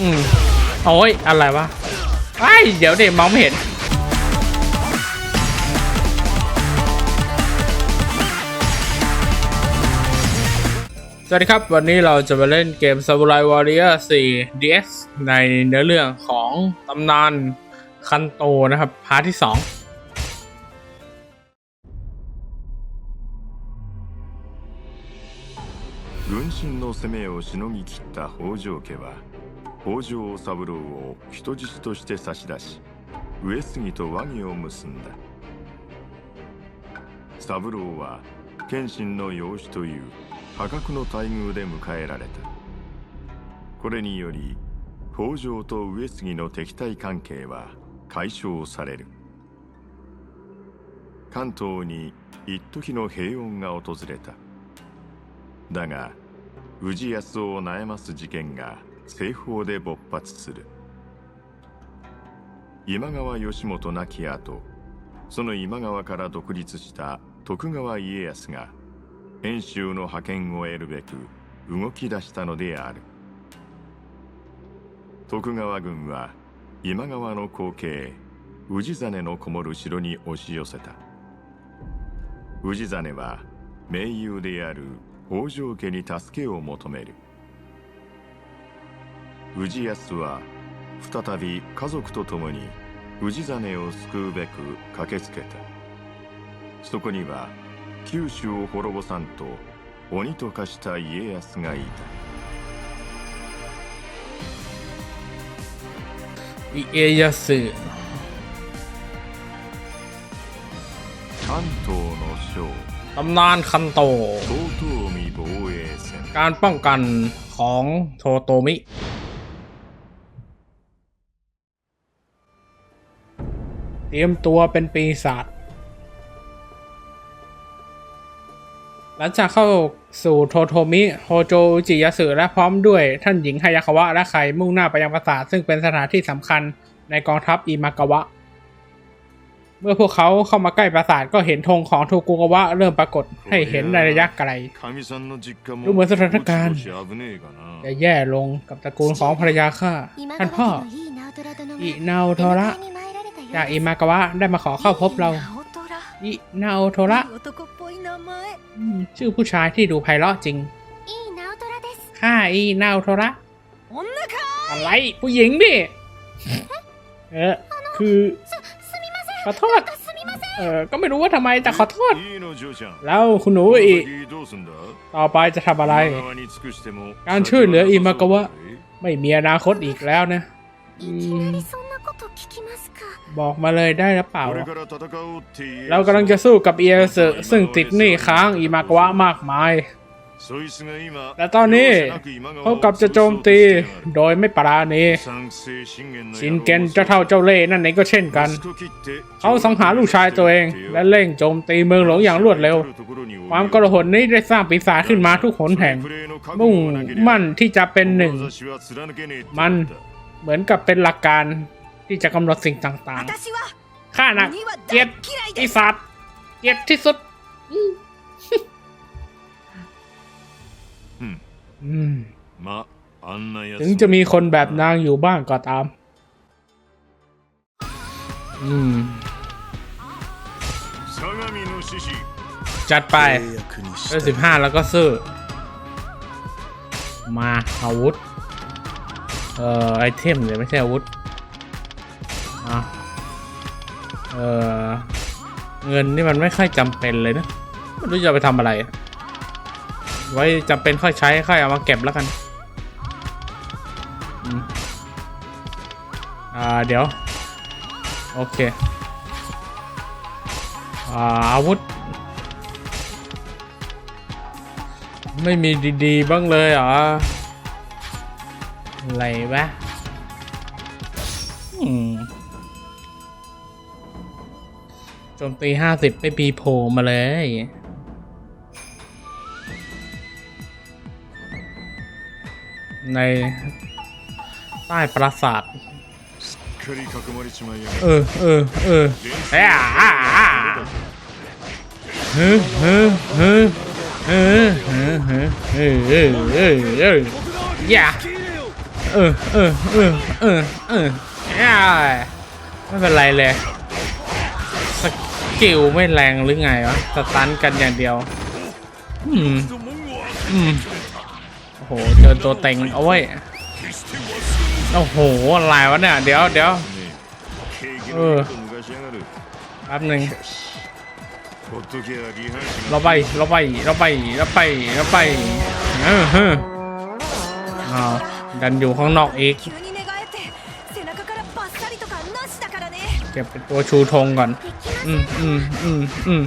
อืมโอ้ย อะไรวะไอ้ยเดี๋ยวเด็กมองไม่เห็น สวัสดีครับ วันนี้เราจะมาเล่นเกม Samurai Warrior 4 DS ในเนื้อเรื่องของตำนานคันโตนะครับ พาร์ทที่ 2 軍神の攻めをしのぎ切った北条家は 北条三郎を人質として差し出し上杉と和議を結んだ。三郎は謙信の養子という破格の待遇で迎えられた。これにより北条と上杉の敵対関係は解消される。関東に一時の平穏が訪れた。だが氏康を悩ます事件が西方で勃発する今川義元亡き後その今川から独立した徳川家康が遠州の覇権を得るべく動き出したのである徳川軍は今川の後継氏真のこもる城に押し寄せた氏真は盟友である北条家に助けを求める氏康は再び家族と共に氏真を救うべく駆けつけたそこには九州を滅ぼさんと鬼と化した家康がいた อิเอยาสึ 関東の将 ตำนานคันโต 遠江防衛戦 การป้องกันของโทโตมิ เตรียมตัวเป็นปีศาจหลังจากเข้าสู่โทโทมิโฮโจอุจิยาสึและพร้อมด้วยท่านหญิงฮายาคาวะและไคมุ่งหน้าไปยังปราสาทซึ่งเป็นสถานที่สำคัญในกองทัพอิมากาวะ เมื่อพวกเขาเข้ามาใกล้ปราสาทก็เห็นธงของทูกุกาวะเริ่มปรากฏให้เห็นในระยะไกลดูเหมือนสถานการณ์จะแย่ลงกับตระกูลของภรรยาข้าท่านพ่ออินาโทระ จากอิมากะวะได้มาขอเข้าพบเราอินาโอโทระชื่อผู้ชายที่ดูไพเราะจริงข้าอีนาโอโทระอะไรผู้หญิงดิเออคือขอโทษเออก็ไม่รู้ว่าทำไมแต่ขอโทษ แล้วคุณหนูอีต่อไปจะทำอะไร การช่วยเหลืออิมากะวะไม่มีอนาคตอีกแล้วนะ บอกมาเลยได้หรือเปล่า เรากำลังจะสู้กับเอเซอร์ซึ่งติดหนี้ค้างอิมากวะมากมาย และตอนนี้เขากับจะโจมตีโดยไม่ปราณีชินเกนเจ้าเท่าเจ้าเล่นั่นเองก็เช่นกัน เขาสังหารลูกชายตัวเอง และเร่งโจมตีเมืองหลวงอย่างรวดเร็ว ความกระหนนี้ได้สร้างปีศาจขึ้นมาทุกหนแห่ง มุ่งมั่นที่จะเป็นหนึ่ง มันเหมือนกับเป็นหลักการ ที่จะกำหนดสิ่งต่างๆ ข้านักเกลียดไอสัตว์เกลียดที่สุดถึงจะมีคนแบบนางอยู่บ้างก็ตามจัดไปเอสิบห้าแล้วก็ซื้อ มาอาวุธ เอ่อ ไอเทมเลยไม่ใช่อาวุธ อะเออเงินนี่มันไม่ค่อยจำเป็นเลยนะไม่รู้จะไปทำอะไร ไว้จำเป็นค่อยใช้ค่อยเอามาเก็บแล้วกันอ่าเดี๋ยว โอเคอ่าอาวุธ ไม่มีดีๆ บ้างเลยเหรออะไรวะอืม โจมตีห้าสิบไม่ปีโผล่มาเลยในใต้ปราสาทเออเออเออเฮ้ยเฮ้ยเฮ้ยเฮ้ยเฮ้ยเฮ้ยเฮ้ยเฮ้ยเฮ้ยย่าเออเออเออเออเออย่าไม่เป็นไรเลย กิลไม่แรงหรือไงวะสตันกันอย่างเดียว อืม อืม โอ้โห เจอตัวเต็งเอาไว้โอ้โห อะไรวะเนี่ย เดี๋ยวเดี๋ยวเออแป๊บหนึ่งเราไปเราไปเราไปเราไปเราไปเออเฮ้อ่าดันอยู่ข้างนอกอีกเก็บเป็นตัวชูธงก่อน อืมอืมอืมอืม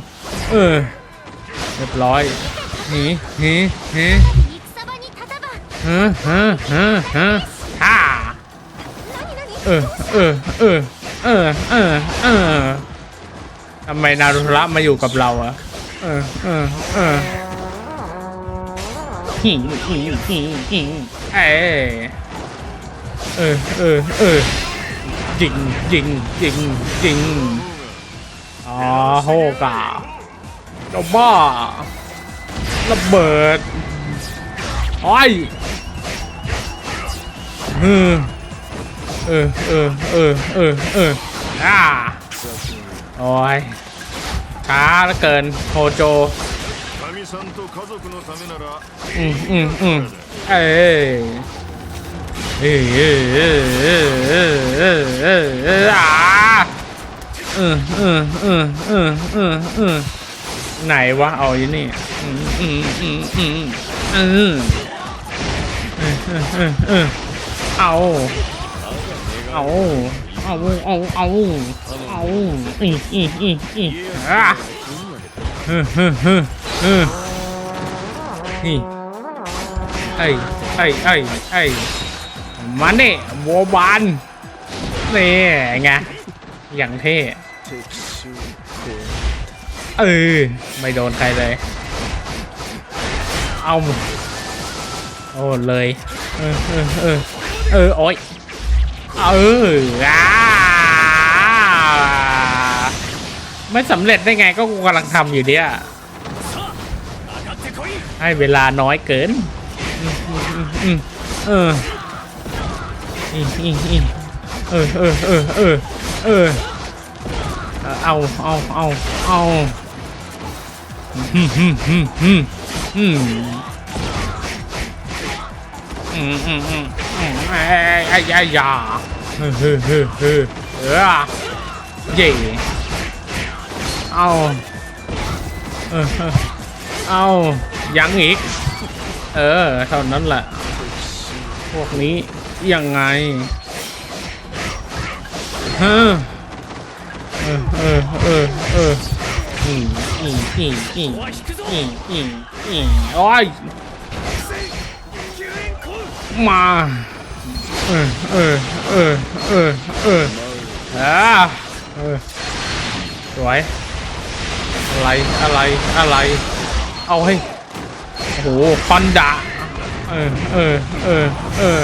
เออเรียบร้อยหนีหนีหนีฮะฮะฮะฮะฮ่าเออเออเออเออเออเออทำไมนารุระมาอยู่กับเราอะเออเออเออหิวหิเออเออเออเออยิงยิงยิงยิง โหการะกบ้าระเบิดไอเออเออเออเออเอออออ่าโอ้ยช้าเหลืเกินโฮโจอืมอืมอืมเอ้ยเอ้ยเอ้ยเอ้ยเอ้ยเอ้ยเอ้ย เออเออเออเออเออเออไหนวะเอาอยู่นี่อืมอืมอืมอืมเออเออเออเออเอาเอาเอาเอาเอาเอาอีอีอีอีอะเฮ้เฮ้เฮ้เฮ้นี่ไอ้ไอ้ไอ้ไอ้มาเนี่ยโบบานนี่ไงอย่างเท่ เออไม่โดนใครเลย เอาโอ้เลย เออเออเออเออโอ้ยเอออ่าไม่สำเร็จได้ไงก็กูกำลังทำอยู่เนี่ยให้เวลาน้อยเกินเออเออเออเออเออเออ เอาเอาเอาเอาอืมอืมอืมอืมอืมอืมอืมอืมอืมไอ้ไอ้ไอ้ยาเฮ้อเฮ้อเฮ้อเฮ้อเออเย่เอาเออเออเอายังอีก เออเท่านั้นแหละ พวกนี้ยังไงเฮ้อ เออเออเออเอออืมอืมอืมอืมอืมอืมอืมโอ้ยมาเออเออเออเออเอออ่าเออสวยอะไรอะไรอะไร เอาให้โอ้โหคอนดะเออเออเออเออ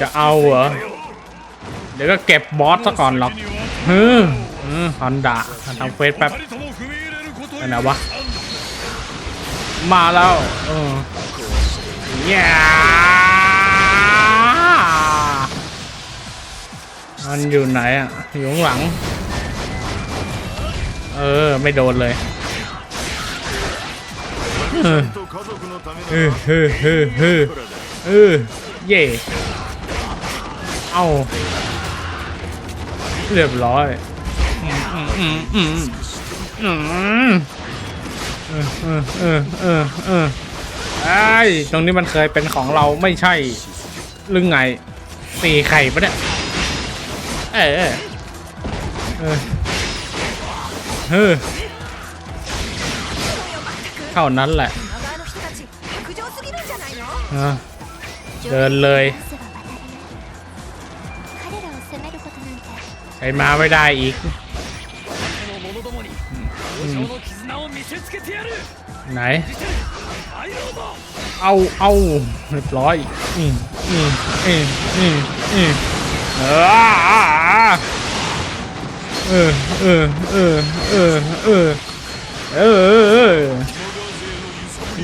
จะเอาเหรอเดี๋ยวก็เก็บบอสซะก่อนหรอกเฮือฮอนดาทำเฟสแป๊บนั่นนะวะ มาแล้วเออเนี่ยมันอยู่ไหนอะ อยู่ข้างหลัง เออ ไม่โดนเลยเออเออเออเออเออเย่เอา เรียบร้อยเออเออเออเออเออไอ้ตรงนี้มันเคยเป็นของเราไม่ใช่หรือไงตีไข่ปะเนี่ยเออเออเออเท่านั้นแหละเดินเลย มาไม่ได้อีกไหน เอาเอาเรียบร้อยอืมอืมอืมอืมอืมเออเออเออเออเออเอ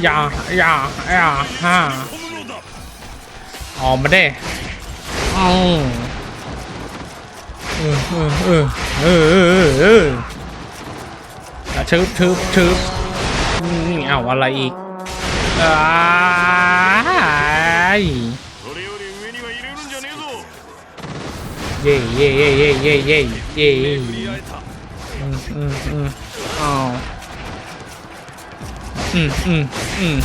อย่าอย่าอย่าฮ่าออกมาได้อือ เออเออเออเออเออชืบชืบชืบนี่เอ้าอะไรอีกอ้ายเย่เย่เย่เย่เย่เย่เย่อืมอืมอืมอ้าวอืมอืมอืม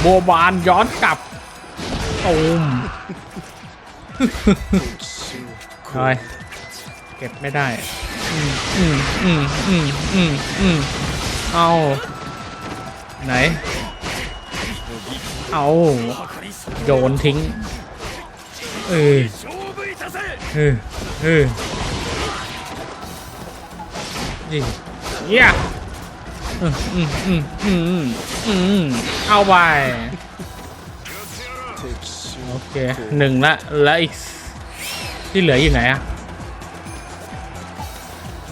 โบบานย้อนกลับตูม ลอยเก็บไม่ได้อืมอืมอืมอืมอืมเอาไหน เอาโยนทิ้ง เออเออเออยิเยี่ยอืมอืมอืมอืมอืมเอาไปโอเคหนึ่งละและอีก ที่เหลืออยู่ไหนอะ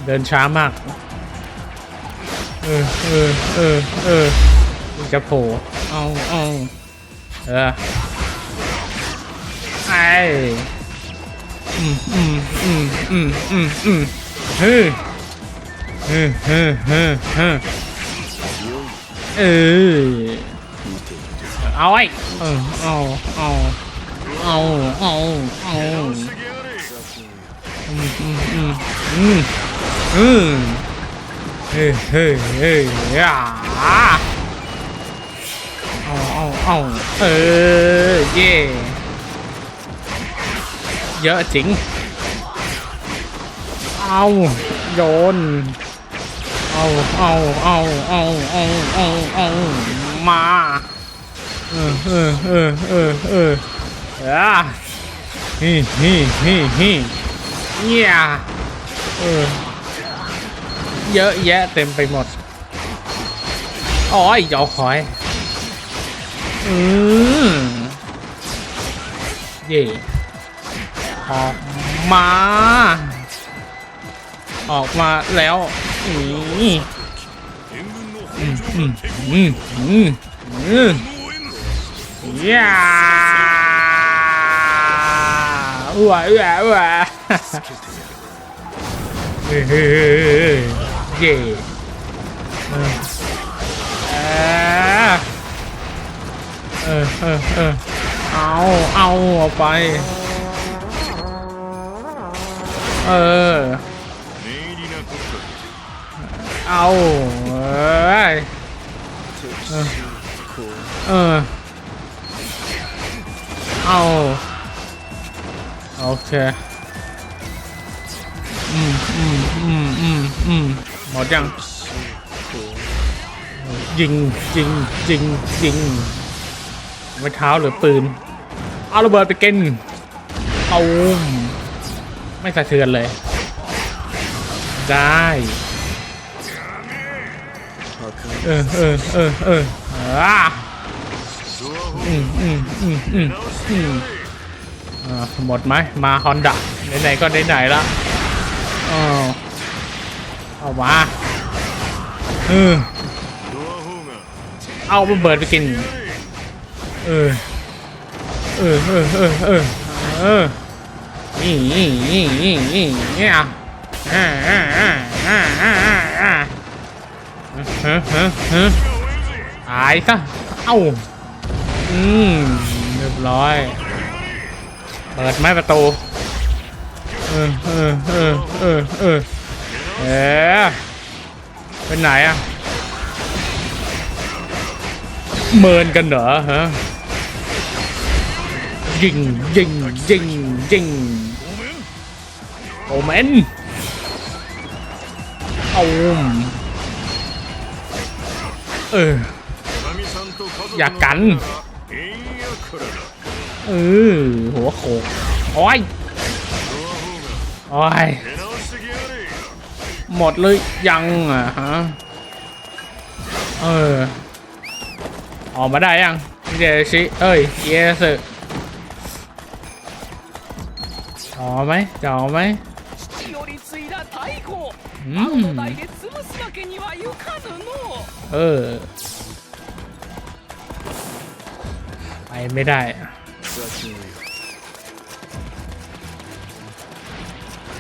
เดินช้ามาก เออเออเออเออจะโผล่เอาเอาเออไออืมอืมอืมอืมอืมอืมเฮ้เฮ้เฮ้เฮ้เฮ้เออเอาไอ้เออเอาเอาเอาเอาเอา อืมอืมอืมอืมเฮ้ยเฮ้ยเฮ้ยอ่าเอาเอาเอาเออเย่เยอะจริง เอาโยน เอาเอาเอาเอาเอาเอาเอามา เออเออเออเออเอออะฮิฮิฮิฮิ เงี้ยเออเยอะแยะเต็มไปหมดอ๋อยยอคอย อืมเย่ออกมา ออกมาแล้วอืออืมอืมอืมอืมอืมย่าอ้วอ้วอ้ว เฮ้ยเย่เออเออเออเอาเอาออกไป เออ เอาเอ้ยเออ เอา โอเค หมดยังยิงยิงยิงยิงไว้เท้าหรือปืน เอาระเบิดไปเกินเอาไม่สะเทือนเลย ได้เออเออเออเอออ่าอืมอืมอืมอืมอ่าหมดไหมมาฮอนดะไหนๆก็ไหนๆละ เอาเอามาเออเอามัเบิดไปกิน เออ เออ เออ เออ เออออ นี่นี่นี่นี่นี่เนี่ยอ่าอ่าอ่าอ่าอ่าอ่าเฮ้เฮ้เฮ้ตายซะเอ้า อืม เรียบร้อย เปิดไม้ประตู เออเออเออเออเออเป็นไหนอะเมินกันเหรอฮะยิงยิงยิงยิงโอเมนเอาเอออยากกันเออหัวโขกโอ้ย โอ้ยหมดเลยยังอะฮะ เออ ออกมาได้ยังเดชิเอ้ย เยสออจ่อไหมจ่อไหมอืมเออ ไปไม่ได้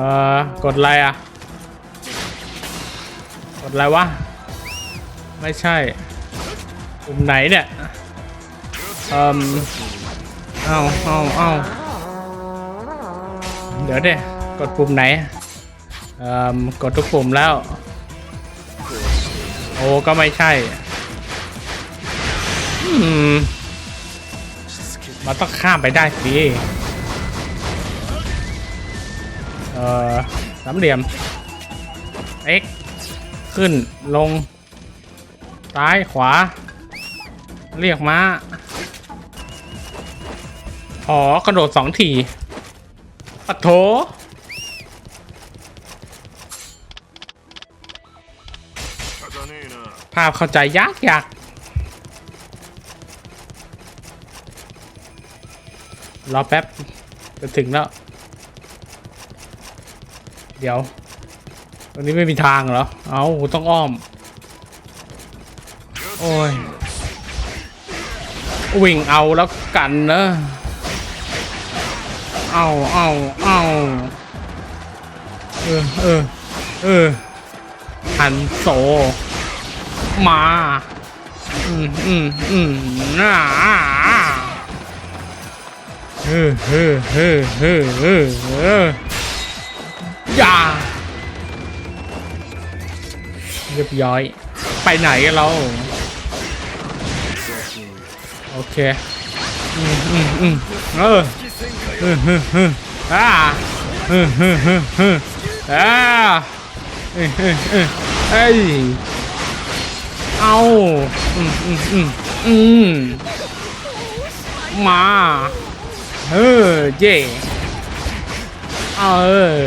ออกดอะไรอะ กดอะไรวะ ไม่ใช่ปุ่มไหนเนี่ยเอ่มเอาเอาเอาเดี๋ยวเดี๋ยกดปุ่มไหนเอ่มกดทุกปุ่มแล้ว โอ้ก็ไม่ใช่อืมมันต้องข้ามไปได้สิ อ่อสามเหลี่ยม X ขึ้นลง ซ้ายขวา เรียกม้า อ๋อกระโดดสองทีปัดโถภาพเข้าใจยากยากรอแป๊บ จะถึงแล้ว เดี๋ยวตรงนี้ไม่มีทางเหรอ เอาต้องอ้อม โอ้ย วิ่งเอาแล้วกันนะเอาเอาเอาเออเออเออหันโซ มา อืมอืมอืมน่าเฮ้อเฮ้อเฮ้อเฮ้อเฮ้ อย่าเรียบร้อย ไปไหนกันเรา โอเค อืมอืมอืมเออเออเออเอออ่าเออเออเออเอออ่าเออเออเออเอ้ยเอาอืมอืมอืมอืมมาเออเย่เออ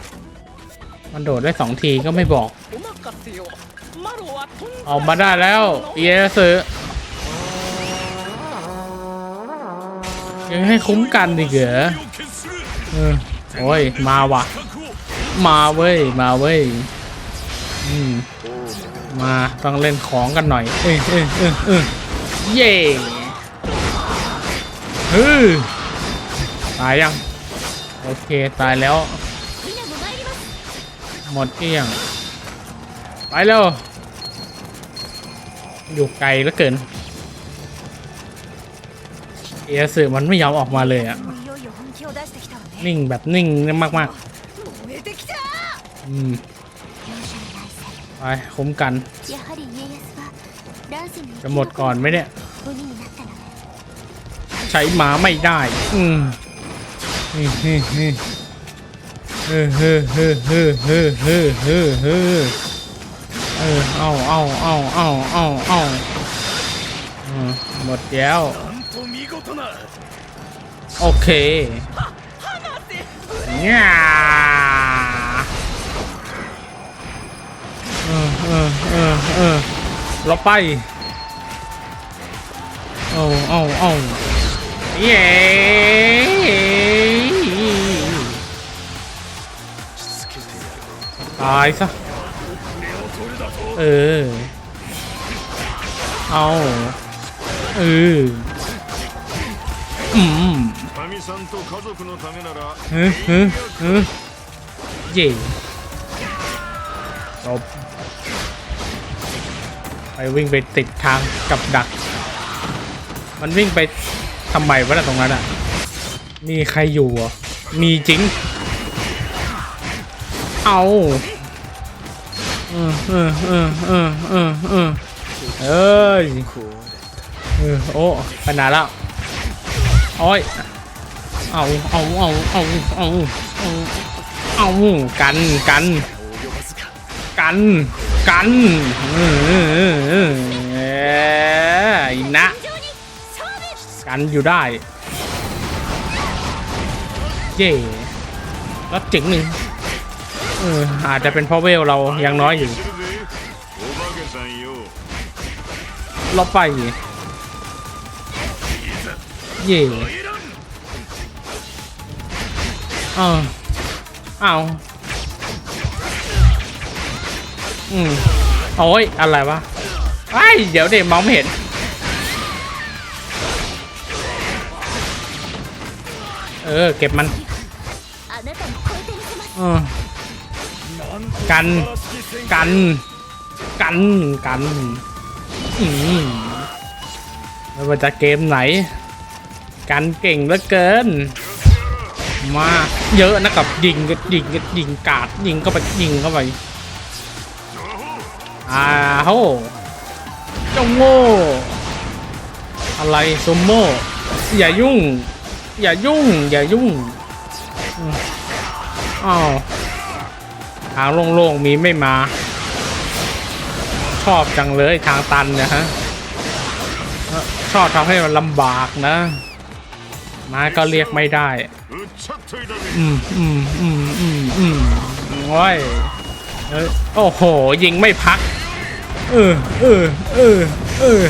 มันโดดได้สองทีก็ไม่บอก ออกมาได้แล้วเอเซอร์ยังให้คุ้มกันอีกเหรอเออโอ้ย มาว่ะ มาเว้ย มาเว้ย อืม มาต้องเล่นของกันหน่อย เออเออเออเเย่เฮ้ตายยัง โอเค ตายแล้ว หมดเกลี้ยง ไปแล้ว อยู่ไกลแล้วเกิน เอสืมันไม่ยอมออกมาเลยอะนิ่งแบบนิ่งมากๆอืมไปคุ้มกันจะหมดก่อนไหมเนี่ย ใช้หมาไม่ได้ อืมนี่นี่นี่ เออเฮ้อเฮ้อเฮ้อเฮ้อเฮ้อเฮ้อเฮ้อเออเออเอาเอาเอาเอาเอาหมดแล้วโอเคเนี่ยเออเออเออเออเราไปเอาเอาเอาเย้ ตายซะ เออ เอา เออ อืมเฮ้ยเฮ้ยเฮ้ยไปวิ่งไปติดทางกับดัก มันวิ่งไปทำไมวะล่ะตรงนั้นอะ มีใครอยู่อะมีจริง เอาเออเออเออเออเออเออเอ้ยเออโอ้ขนาดแล้วโอ้ยเอาเอาเอาเอาเอาเอาเอากันกันกันกันเออเออนะกันอยู่ได้ เย่แล้วเจ๋งหนึ่ง อาจจะเป็นเพราะเวลเรายังน้อยอยู่ลบไปเย่เออเอาอืมโอ้ยอะไรวะไอ้เดี๋ยวเดี๋ยวมองไม่เห็นเออ เก็บมันอือ กัน กัน กัน กัน อืมไม่ว่าจะเกมไหน กันเก่งเหลือเกิน มาเยอะนะกับยิงก็ยิงก็ยิงกาดยิงเข้าไปยิงเข้าไปอ้าวโหเจ้าโง่ อะไรซุมโม่อย่ายุ่ง อย่ายุ่ง อย่ายุ่งอ้าว ทางโล่งๆมีไม่มา ชอบจังเลยทางตันนะฮะชอบทำให้มันลำบากนะ มาก็เรียกไม่ได้ อืมอืมอืมอืมอืมโอ้ยโอ้โห ยิงไม่พัก เออเออเออเออ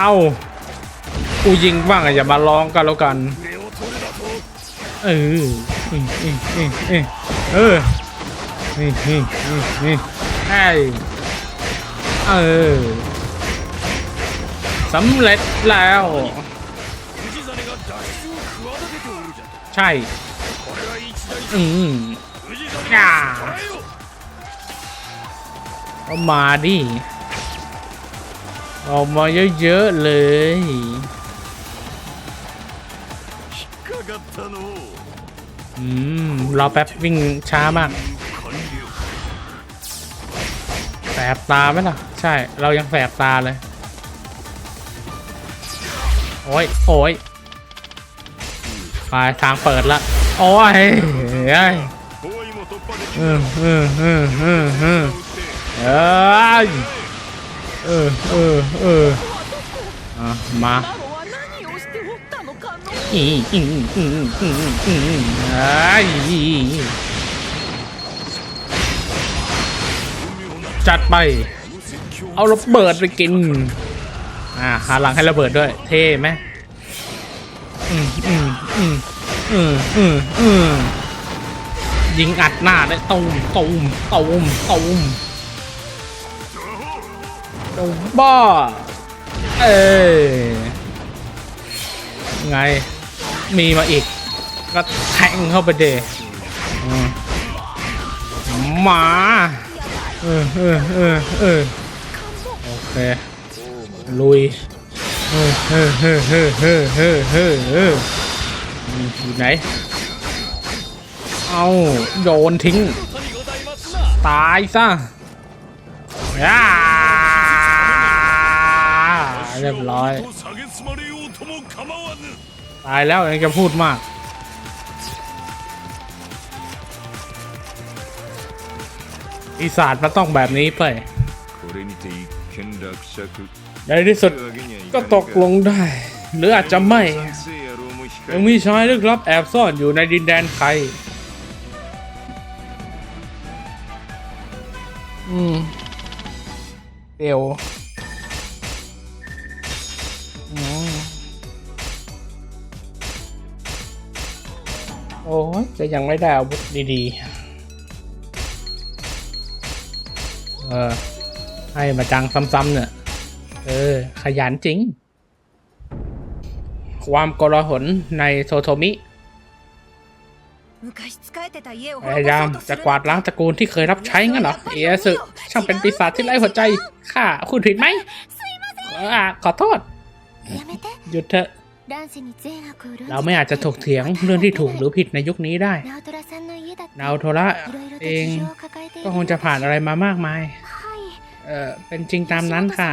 เอากูยิงบ้างอย่ามาร้องกันแล้วกัน เออ เออเองเองเออเออสำเร็จแล้ว ใช่ อืมอ่ามาดิออกมาเยอะๆเลย อืรอแป๊บวิ่งช้ามาก แสบตาไหมล่ะ ใช่ เรายังแสบตาเลย โอ้ย โอ้ยไปทางเปิดละ โอ้ยเฮ้ยเออเออเออเออเออมา かのอีอีอีอีอีอีไอ้ยจัดไป เอาระเบิดไปกิน อ่าหาหลังให้ระเบิดด้วย เท่ไหมอืมอืมอืมอืมอืมอืมยิงอัดหน้าได้ตูมตูมตูมตูมตูมบ้า เอ้ยไง มีมาอีก ก็แทงเข้าไปเดหมาเออเออเออเออโอเค ลุยเออเออเออเออเออเออเออเออยู่ไหน เอาโยนทิ้ง ตายซะอ่าเรียบร้อย ตายแล้วยังจะพูดมาก อีสานมันต้องแบบนี้ไปในที่สุดก็ตกลงได้ หรืออาจจะไม่ ยังมีชายลึกลับแอบซ่อนอยู่ในดินแดนไทยอืมเดี๋ยว โอ้ยจะยังไม่ได้อาวุธดีๆ เออ ให้มาจังซ้ำๆเนี่ย เออ ขยันจริง ความกลหนในโซโทมิ พยายามจะกวาดล้างตระกูลที่เคยรับใช้งั้นเหรอ เอสึช่างเป็นปีศาจที่ไร้หัวใจ ค่ะ คุณผิดไหม ขอโทษ หยุดเถอะ เราไม่อาจจะถกเถียงเรื่องที่ถูกหรือผิดในยุคนี้ได้ นาวโทระเองก็คงจะผ่านอะไรมามากมาย เอ่อเป็นจริงตามนั้นค่ะ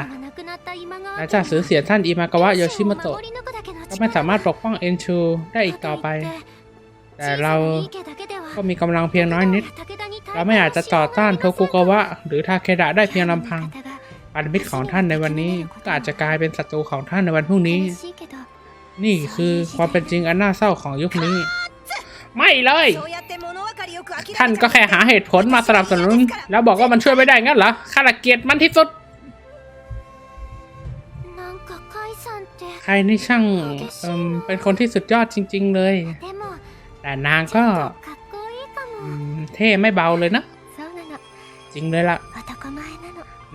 หลังจากสูญเสียท่านอิมากาวะโยชิมโตะก็ไม่สามารถปกป้องเอ็นชูได้อีกต่อไป แต่เราก็มีกำลังเพียงน้อยนิด เราไม่อาจจะต่อต้านโทกุกาวะ หรือทาเคดะได้เพียงลำพังพันมิตรของท่านในวันนี้ก็อาจจะกลายเป็นศัตรูของท่านในวันพรุ่งนี้ นี่คือความเป็นจริงอันน่าเศร้าของยุคนี้ ไม่เลย ท่านก็แค่หาเหตุผลมาสนับสนุน แล้วบอกว่ามันช่วยไม่ได้งั้นเหรอข้าละเกียดมันที่สุดใครนี่ช่างเเป็นคนที่สุดยอดจริง ๆ เลย แต่นางก็เท่ไม่เบาเลยนะ จริงเลยล่ะ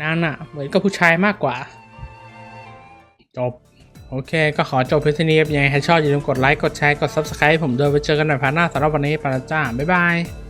นางน่ะ เหมือนกับผู้ชายมากกว่า จบ โอเค ก็ขอจบพิธีเนี้ยังไงใครชอบอย่าลืมกดไลค์ กดแชร์ กด Subscribe ผมด้วยไว้เจอกันใหม่พาร์ทหน้าสำหรับวันนี้ไปแล้วจ้า บ๊ายบาย